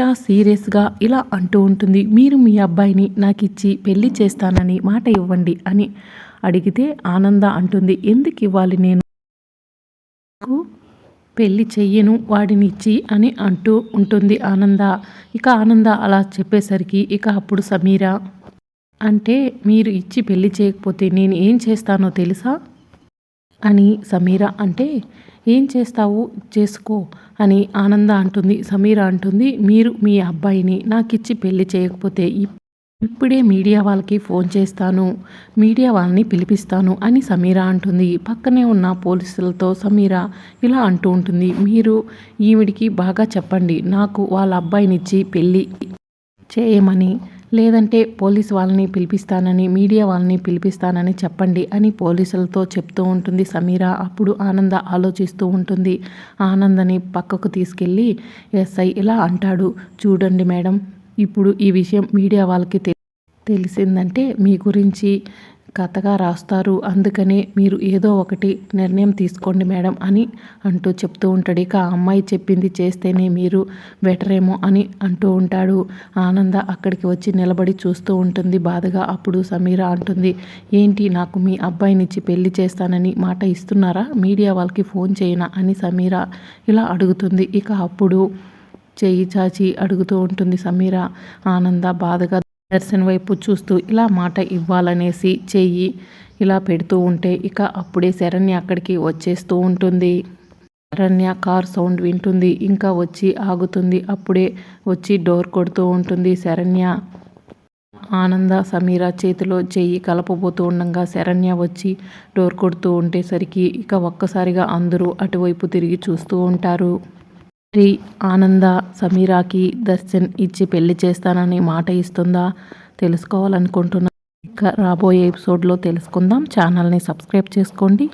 మీరా సీరియస్గా ఇలా అంటూ ఉంటుంది. మీరు మీ అబ్బాయిని నాకు ఇచ్చి పెళ్ళి చేస్తానని మాట ఇవ్వండి అని అడిగితే ఆనంద అంటుంది. ఎందుకు ఇవ్వాలి నేను? నాకు పెళ్ళి చెయ్యను వాడిని ఇచ్చి అని అంటూ ఉంటుంది ఆనంద. ఇక ఆనంద అలా చెప్పేసరికి ఇక అప్పుడు సమీర అంటే మీరు ఇచ్చి పెళ్ళి చేయకపోతే నేను ఏం చేస్తానో తెలుసా? అని సమీర అంటే ఏం చేస్తావు? చేసుకో అని ఆనంద అంటుంది. సమీర అంటుంది మీరు మీ అబ్బాయిని నాకిచ్చి పెళ్ళి చేయకపోతే ఇప్- ఇప్పుడే మీడియా వాళ్ళకి ఫోన్ చేస్తాను మీడియా వాళ్ళని పిలిపిస్తాను అని సమీర అంటుంది. పక్కనే ఉన్న పోలీసులతో సమీర ఇలా అంటూ ఉంటుంది మీరు ఈవిడికి బాగా చెప్పండి నాకు వాళ్ళ అబ్బాయినిచ్చి పెళ్ళి చేయమని లేదంటే పోలీస్ వాళ్ళని పిలిపిస్తానని మీడియా వాళ్ళని పిలిపిస్తానని చెప్పండి అని పోలీసులతో చెప్తూ ఉంటుంది. సమీర అప్పుడు ఆనంద ఆలోచిస్తూ ఉంటుంది. ఆనందని పక్కకు తీసుకెళ్ళి ఎస్ఐ ఇలా అంటాడు. చూడండి మేడం ఇప్పుడు ఈ విషయం మీడియా వాళ్ళకి తె- తెలిసిందంటే మీ గురించి కథగా రాస్తారు. అందుకనే మీరు ఏదో ఒకటి నిర్ణయం తీసుకోండి మేడం అని అంటూ చెప్తూ ఉంటాడు. ఇక ఆ అమ్మాయి చెప్పింది చేస్తేనే మీరు బెటర్ ఏమో అని అంటూ ఉంటాడు. ఆనంద అక్కడికి వచ్చి నిలబడి చూస్తూ ఉంటుంది. బాధగా అప్పుడు సమీర అంటుంది ఏంటి నాకు మీ అబ్బాయినిచ్చి పెళ్ళి చేస్తానని మాట ఇస్తున్నారా? మీడియా వాళ్ళకి ఫోన్ చేయనా? అని సమీర ఇలా అడుగుతుంది. ఇక అప్పుడు చెయ్యి చాచి అడుగుతూ ఉంటుంది సమీర. ఆనంద బాధగా దర్శన్ వైపు చూస్తూ ఇలా మాట ఇవ్వాలనేసి చెయ్యి ఇలా పెడుతూ ఉంటే ఇక అప్పుడే శరణ్య అక్కడికి వచ్చేస్తూ ఉంటుంది. శరణ్య కార్ సౌండ్ వింటుంది ఇంకా వచ్చి ఆగుతుంది. అప్పుడే వచ్చి డోర్ కొడుతూ ఉంటుంది శరణ్య. ఆనంద సమీర చేతిలో చెయ్యి కలపబోతూ ఉండగా శరణ్య వచ్చి డోర్ కొడుతూ ఉండేసరికి ఇక ఒక్కసారిగా అందరూ అటువైపు తిరిగి చూస్తూ ఉంటారు. శ్రీ ఆనంద సమీరాకి దర్శన్ ఇచ్చి పెళ్ళి చేస్తానని మాట ఇస్తుందా? తెలుసుకోవాలనుకుంటున్నా. ఇక రాబోయే ఎపిసోడ్లో తెలుసుకుందాం. ఛానల్ని సబ్స్క్రైబ్ చేసుకోండి.